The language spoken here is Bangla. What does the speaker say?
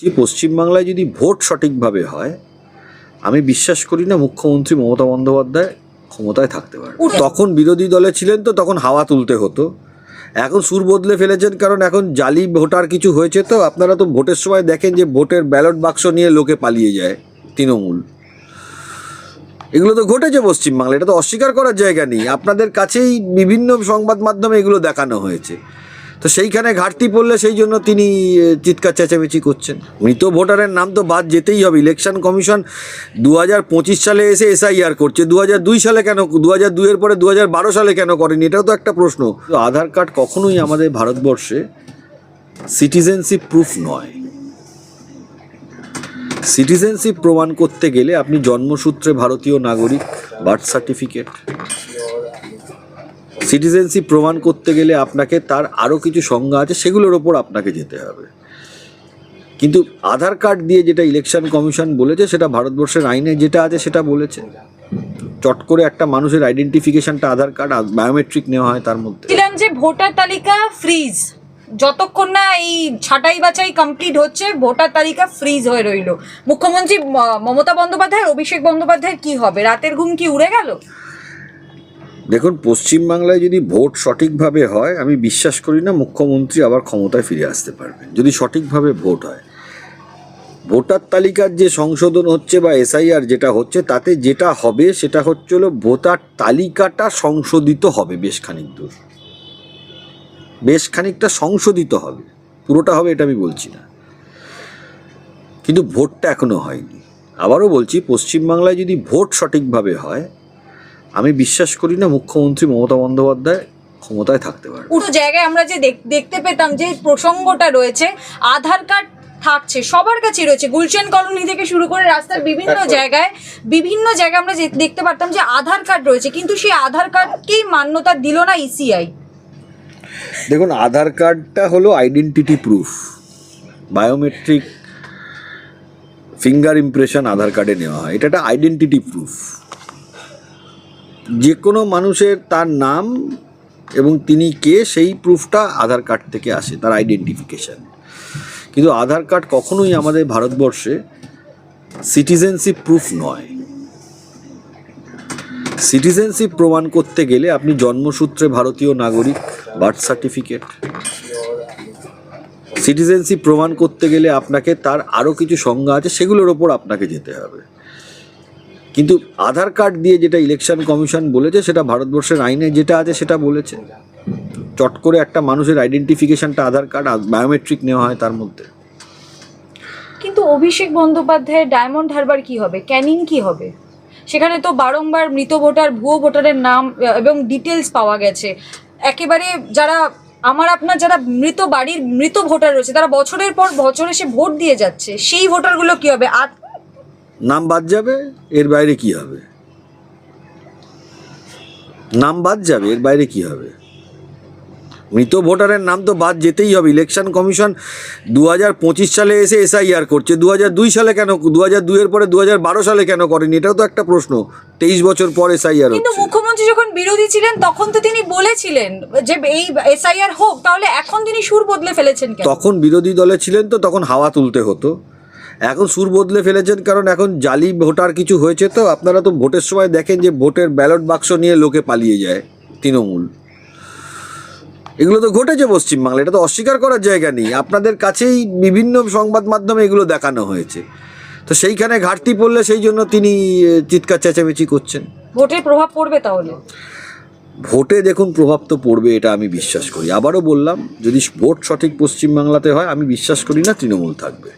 যে পশ্চিমবাংলায় যদি ভোট সঠিকভাবে হয় আমি বিশ্বাস করি না মুখ্যমন্ত্রী মমতা বন্দ্যোপাধ্যায় ক্ষমতায় থাকতে পারে তখন বিরোধী দলে ছিলেন তো তখন হাওয়া তুলতে হতো। এখন সুর বদলে ফেলেছেন কারণ এখন জালি ভোটার কিছু হয়েছে তো আপনারা তো ভোটের সময় দেখেন যে ভোটের ব্যালট বাক্স নিয়ে লোকে পালিয়ে যায় তৃণমূল। এগুলো তো ঘটেছে পশ্চিমবাংলা এটা তো অস্বীকার করার জায়গা নেই। আপনাদের কাছেই বিভিন্ন সংবাদ মাধ্যমে এগুলো দেখানো হয়েছে। তো সেইখানে ঘাটতি পড়লে সেই জন্য তিনি চিৎকার চেঁচামেচি করছেন। মৃত ভোটারের নাম তো বাদ যেতেই হবে। ইলেকশন কমিশন দু হাজার পঁচিশ সালে এসে এসআইআর করছে। দু হাজার দুই সালে কেন দু হাজার দুইয়ের পরে দু বারো সালে কেন করেনি? এটাও তো একটা প্রশ্ন। আধার কার্ড কখনোই আমাদের ভারতবর্ষে সিটিজেনশিপ প্রুফ নয়। সিটিজেনশিপ প্রমাণ করতে গেলে আপনি জন্মসূত্রে ভারতীয় নাগরিক বার্থ সার্টিফিকেট সিটিজেনশিপ প্রমাণ করতে গেলে আপনাকে তার আরও কিছু সংজ্ঞা আছে, সেগুলোর ওপর আপনাকে যেতে হবে। কিন্তু আধার কার্ড দিয়ে যেটা ইলেকশন কমিশন বলেছে, সেটা ভারতবর্ষের আইনে যেটা আছে সেটা বলেছে। চট করে একটা মানুষের আইডেন্টিফিকেশনটা আধার কার্ড বায়োমেট্রিক নেওয়া হয় তার মধ্যে। বলছিলাম যে ভোটার তালিকা ফ্রিজ যতক্ষণ না এই ছাঁটাই বাছাই কমপ্লিট হচ্ছে, ভোটার তালিকা ফ্রিজ হয়ে রইল। মুখ্যমন্ত্রী মমতা বন্দ্যোপাধ্যায় অভিষেক বন্দ্যোপাধ্যায় কি হবে? রাতের ঘুম কি উড়ে গেল? দেখুন, পশ্চিমবাংলায় যদি ভোট সঠিকভাবে হয়, আমি বিশ্বাস করি না মুখ্যমন্ত্রী আবার ক্ষমতায় ফিরে আসতে পারবেন, যদি সঠিকভাবে ভোট হয়। ভোটার তালিকার যে সংশোধন হচ্ছে বা এসআইআর যেটা হচ্ছে, তাতে যেটা হবে সেটা হচ্ছে হলো ভোটার তালিকাটা সংশোধিত হবে বেশ খানিক দূর। বেশ খানিকটা সংশোধিত হবে, পুরোটা হবে এটা আমি বলছি না। কিন্তু ভোটটা এখনও হয়নি। আবারও বলছি, পশ্চিমবাংলায় যদি ভোট সঠিকভাবে হয় আমি বিশ্বাস করি না মুখ্যমন্ত্রী মমতা বন্দ্যোপাধ্যায় ক্ষমতায় থাকতে পারে পুরো জায়গায় আমরা যে দেখ- দেখতে পেতাম যে প্রসঙ্গটা রয়েছে আধার কার্ড থাকছে সবার কাছে রয়েছে। গুলশান কলোনি থেকে শুরু করে রাস্তার বিভিন্ন জায়গায় বিভিন্ন জায়গায় আমরা যে- দেখতে পারতাম যে আধার কার্ড রয়েছে কিন্তু সেই আধার কার্ডকেই মান্যতা দিল না E ইসিআই দেখুন আধার কার্ডটা হলো identity proof biometric finger impression Aadhaar কার্ডে নেওয়া হয়। এটা একটা আইডেন্টিটি প্রুফ যে কোনো মানুষের তার নাম এবং তিনি কে, সেই প্রুফটা আধার কার্ড থেকে আসে, তার আইডেন্টিফিকেশন কিন্তু আধার কার্ড কখনোই আমাদের ভারতবর্ষে সিটিজেনশিপ প্রুফ নয়। সিটিজেনশিপ প্রমাণ করতে গেলে আপনি জন্মসূত্রে ভারতীয় নাগরিক বার্থ সার্টিফিকেট সিটিজেনশিপ প্রমাণ করতে গেলে আপনাকে তার আরও কিছু সংজ্ঞা আছে, সেগুলোর ওপর আপনাকে যেতে হবে। কিন্তু আধার কার্ড দিয়ে যেটা ইলেকশন কমিশন বলেছে, সেটা ভারতবর্ষের আইনে যেটা আছে সেটা বলেছে। চট করে একটা মানুষের আইডেন্টিফিকেশনটা আধার কার্ড বায়োমেট্রিক নেওয়া হয় তার মধ্যে। কিন্তু অভিষেক বন্দ্যোপাধ্যায়ের ডায়মন্ড হারবার কি হবে? ক্যানিং কি হবে? সেখানে তো বারংবার মৃত ভোটার, ভুয়ো ভোটারের নাম এবং ডিটেলস পাওয়া গেছে। একেবারে যারা, আমার আপনার যারা মৃত বাড়ির মৃত ভোটার রয়েছে, তারা বছরের পর বছর এসে ভোট দিয়ে যাচ্ছে, সেই ভোটারগুলো কি হবে? নাম বাদ যাবে এর বাইরে কি হবে? নাম বাদ যাবে এর বাইরে কি হবে? মৃত ভোটারের নাম তো বাদ যেতেই হবে। ইলেকশন কমিশন দু হাজার পঁচিশ সালে এসে এসআইআর করছে। দু হাজার দুই সালে কেন দু হাজার দুইয়ের পরে দু হাজার বারো সালে কেন করেনি? এটাও তো একটা প্রশ্ন। তেইশ বছর পর এসআইআর কিন্তু মুখ্যমন্ত্রী যখন বিরোধী ছিলেন তখন তো তিনি বলেছিলেন যে এই এসআইআর হোক তাহলে এখন তিনি সুর বদলে ফেলেছেন তখন বিরোধী দলে ছিলেন তো তখন হাওয়া তুলতে হতো। এখন সুর বদলে ফেলেছেন কারণ এখন জালি ভোটার কিছু হয়েছে তো। আপনারা তো ভোটের সময় দেখেন যে ভোটের ব্যালট বাক্স নিয়ে লোকে পালিয়ে যায় তৃণমূল। এগুলো তো ঘটেছে পশ্চিমবাংলা এটা তো অস্বীকার করার জায়গা নেই। আপনাদের কাছেই বিভিন্ন সংবাদ মাধ্যমে এগুলো দেখানো হয়েছে। তো সেইখানে ঘাটতি পড়লে সেই জন্য তিনি চিৎকার চেঁচামেচি করছেন। ভোটের প্রভাব পড়বে তাহলে? ভোটে দেখুন প্রভাব তো পড়বে এটা আমি বিশ্বাস করি। আবারও বললাম যদি ভোট সঠিক পশ্চিমবাংলাতে হয় আমি বিশ্বাস করি না তৃণমূল থাকবে।